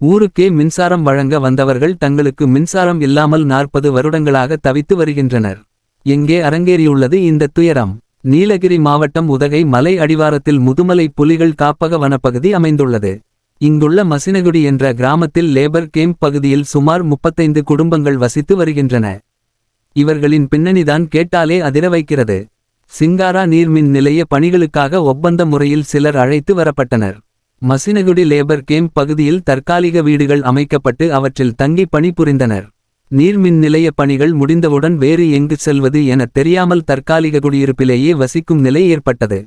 ஊருக்கே மின்சாரம் வழங்க வந்தவர்கள் தங்களுக்கு மின்சாரம் இல்லாமல் நாற்பது வருடங்களாக தவித்து வருகின்றனர். எங்கே அரங்கேறியுள்ளது இந்த துயரம்? நீலகிரி மாவட்டம் உதகை மலை அடிவாரத்தில் முதுமலை புலிகள் காப்பக வனப்பகுதி அமைந்துள்ளது. இங்குள்ள மசினகுடி என்ற கிராமத்தில் லேபர் கேம்ப் பகுதியில் சுமார் முப்பத்தைந்து குடும்பங்கள் வசித்து வருகின்றன. இவர்களின் பின்னணிதான் கேட்டாலே அதிர வைக்கிறது. சிங்காரா நீர்மின் நிலைய பணிகளுக்காக ஒப்பந்த முறையில் சிலர் அழைத்து வரப்பட்டனர். மசினகுடி லேபர் கேம்ப் பகுதியில் தற்காலிக வீடுகள் அமைக்கப்பட்டு அவற்றில் தங்கி பணிபுரிந்தனர் நீர்மின் நிலைய பணிகள் முடிந்தவுடன் வேறு எங்கு செல்வது என தெரியாமல் தற்காலிக குடியிருப்பிலேயே வசிக்கும் நிலை ஏற்பட்டது.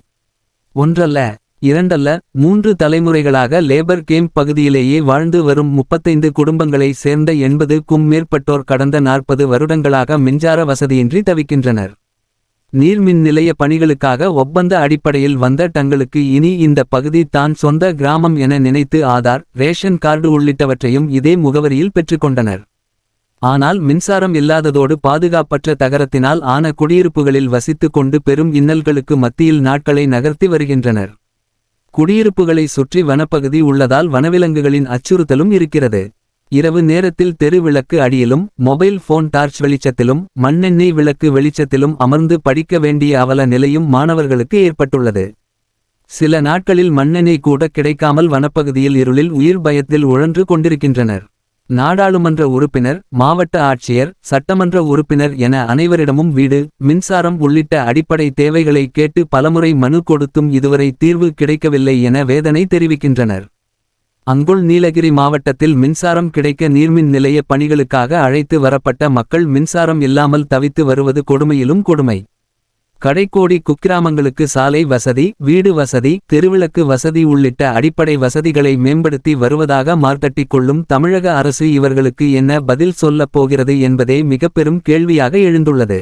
ஒன்றல்ல இரண்டல்ல மூன்று தலைமுறைகளாக லேபர் கேம்ப் பகுதியிலேயே வாழ்ந்து வரும் முப்பத்தைந்து குடும்பங்களை சேர்ந்த எண்பதுக்கும் மேற்பட்டோர் கடந்த நாற்பது வருடங்களாக மின்சார வசதியின்றி தவிக்கின்றனர். நீர்மின் நிலைய பணிகளுக்காக ஒப்பந்த அடிப்படையில் வந்த தங்களுக்கு இனி இந்த பகுதி தான் சொந்த கிராமம் என நினைத்து ஆதார் ரேஷன் கார்டு உள்ளிட்டவற்றையும் இதே முகவரியில் பெற்றுக்கொண்டனர். ஆனால் மின்சாரம் இல்லாததோடு பாதுகாப்பற்ற தகரத்தினால் ஆன குடியிருப்புகளில் வசித்துக் கொண்டு பெரும் இன்னல்களுக்கு மத்தியில் நாட்களை நகர்த்தி வருகின்றனர். குடியிருப்புகளை சுற்றி வனப்பகுதி உள்ளதால் வனவிலங்குகளின் அச்சுறுத்தலும் இருக்கிறது. இரவு நேரத்தில் தெரு விளக்கு அடியிலும் மொபைல் போன் டார்ச் வெளிச்சத்திலும் மண்ணெண்ணெய் விளக்கு வெளிச்சத்திலும் அமர்ந்து படிக்க வேண்டிய அவல நிலையும் மாணவர்களுக்கு ஏற்பட்டுள்ளது. சில நாட்களில் மண்ணெண்ணெய் கூட கிடைக்காமல் வனப்பகுதியில் இருளில் உயிர் பயத்தில் உழன்று கொண்டிருக்கின்றனர். நாடாளுமன்ற உறுப்பினர் மாவட்ட ஆட்சியர் சட்டமன்ற உறுப்பினர் என அனைவரிடமும் வீடு மின்சாரம் உள்ளிட்ட அடிப்படை தேவைகளை கேட்டு பலமுறை மனு கொடுத்தும் இதுவரை தீர்வு கிடைக்கவில்லை என வேதனை தெரிவிக்கின்றனர். அங்குள் நீலகிரி மாவட்டத்தில் மின்சாரம் கிடைக்க நீர்மின் நிலைய பணிகளுக்காக அழைத்து வரப்பட்ட மக்கள் மின்சாரம் இல்லாமல் தவித்து வருவது கொடுமையிலும் கொடுமை. கடைக்கோடி குக்கிராமங்களுக்கு சாலை வசதி வீடு வசதி தெருவிளக்கு வசதி உள்ளிட்ட அடிப்படை வசதிகளை மேம்படுத்தி வருவதாக மார்த்தட்டிக் கொள்ளும் தமிழக அரசு இவர்களுக்கு என்ன பதில் சொல்லப் போகிறது என்பதே மிகப்பெரும் கேள்வியாக எழுந்துள்ளது.